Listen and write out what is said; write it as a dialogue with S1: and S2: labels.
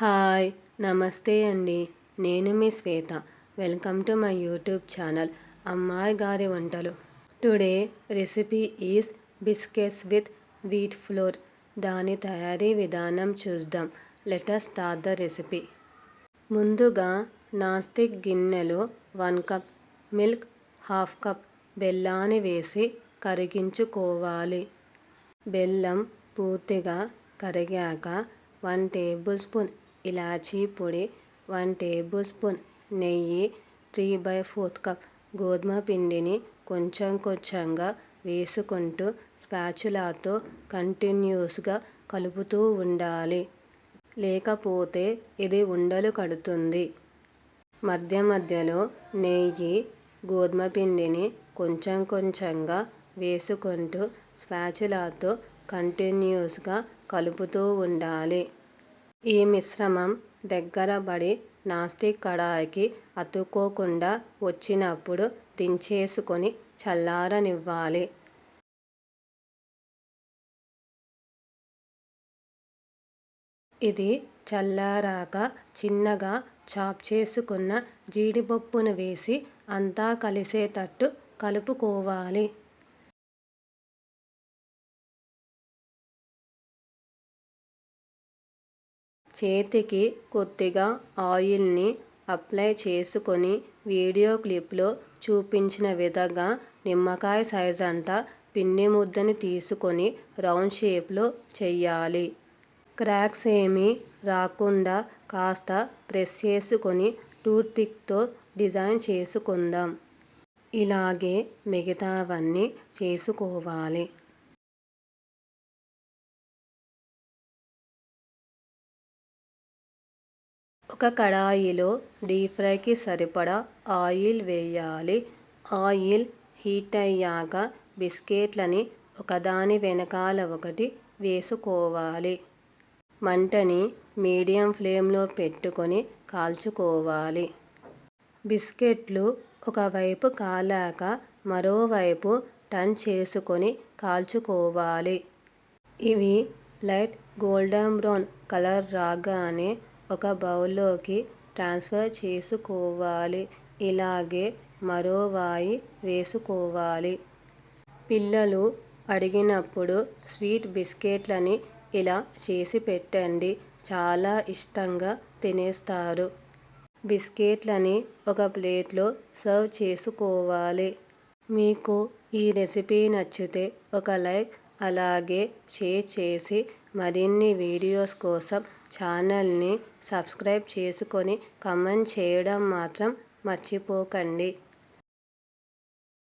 S1: Hi నమస్తే అండి. నేను మీ Swetha. Welcome to my YouTube channel అమ్మాయి గారి వంటలు. Today recipe is biscuits with wheat flour. దాని తయారీ విధానం చూద్దాం. Let's start the recipe. ముందుగా నాస్టిక్ గిన్నెలో one cup milk half cup బెల్లాన్ని వేసి కరిగించుకోవాలి. బెల్లం పూర్తిగా కరిగాక వన్ టేబుల్ స్పూన్ ఇలాచీ పొడి వన్ టేబుల్ స్పూన్ నెయ్యి త్రీ బై ఫోర్త్ కప్ గోధుమ పిండిని కొంచెం కొంచెంగా వేసుకుంటూ స్పాచులాతో కంటిన్యూస్గా కలుపుతూ ఉండాలి. లేకపోతే ఇది ఉండలు కడుతుంది. మధ్య మధ్యలో నెయ్యి గోధుమ పిండిని కొంచెం కొంచెంగా వేసుకుంటూ స్పాచులాతో కంటిన్యూస్గా కలుపుతూ ఉండాలి. ఈ మిశ్రమం దగ్గరబడి నాస్తిక్ నాస్టిక్ కడాయికి అతుక్కోకుండా వచ్చినప్పుడు దించేసుకొని చల్లారనివ్వాలి. ఇది చల్లారాక చిన్నగా చాప్ చేసుకున్న జీడిపప్పును వేసి అంతా కలిసేటట్టు కలుపుకోవాలి. చేతికి కొద్దిగా ఆయిల్ని అప్లై చేసుకొని వీడియో క్లిప్లో చూపించిన విధంగా నిమ్మకాయ సైజ్ అంతా పిండి ముద్దని తీసుకొని రౌండ్ షేప్లో చెయ్యాలి. క్రాక్స్ ఏమీ రాకుండా కాస్త ప్రెస్ చేసుకొని టూత్పిక్తో డిజైన్ చేసుకుందాం. ఇలాగే మిగతావన్నీ చేసుకోవాలి. ఒక కడాయిలో డీప్ ఫ్రైకి సరిపడా ఆయిల్ వేయాలి. ఆయిల్ హీట్ అయ్యాక బిస్కెట్లని ఒకదాని వెనకాల ఒకటి వేసుకోవాలి. మంటని మీడియం ఫ్లేమ్లో పెట్టుకొని కాల్చుకోవాలి. బిస్కెట్లు ఒకవైపు కాలాక మరోవైపు టర్న్ చేసుకొని కాల్చుకోవాలి. ఇవి లైట్ గోల్డెన్ బ్రౌన్ కలర్ రాగానే ఒక బౌల్లోకి ట్రాన్స్ఫర్ చేసుకోవాలి. ఇలాగే మరో వాయి వేసుకోవాలి. పిల్లలు అడిగినప్పుడు స్వీట్ బిస్కెట్లని ఇలా చేసి పెట్టండి. చాలా ఇష్టంగా తినేస్తారు. బిస్కెట్లని ఒక ప్లేట్లో సర్వ్ చేసుకోవాలి. మీకు ఈ రెసిపీ నచ్చితే ఒక లైక్ అలాగే షేర్ చేసి మరిన్ని వీడియోస్ కోసం ఛానల్ని సబ్స్క్రైబ్ చేసుకొని కమెంట్ చేయడం మాత్రం మర్చిపోకండి.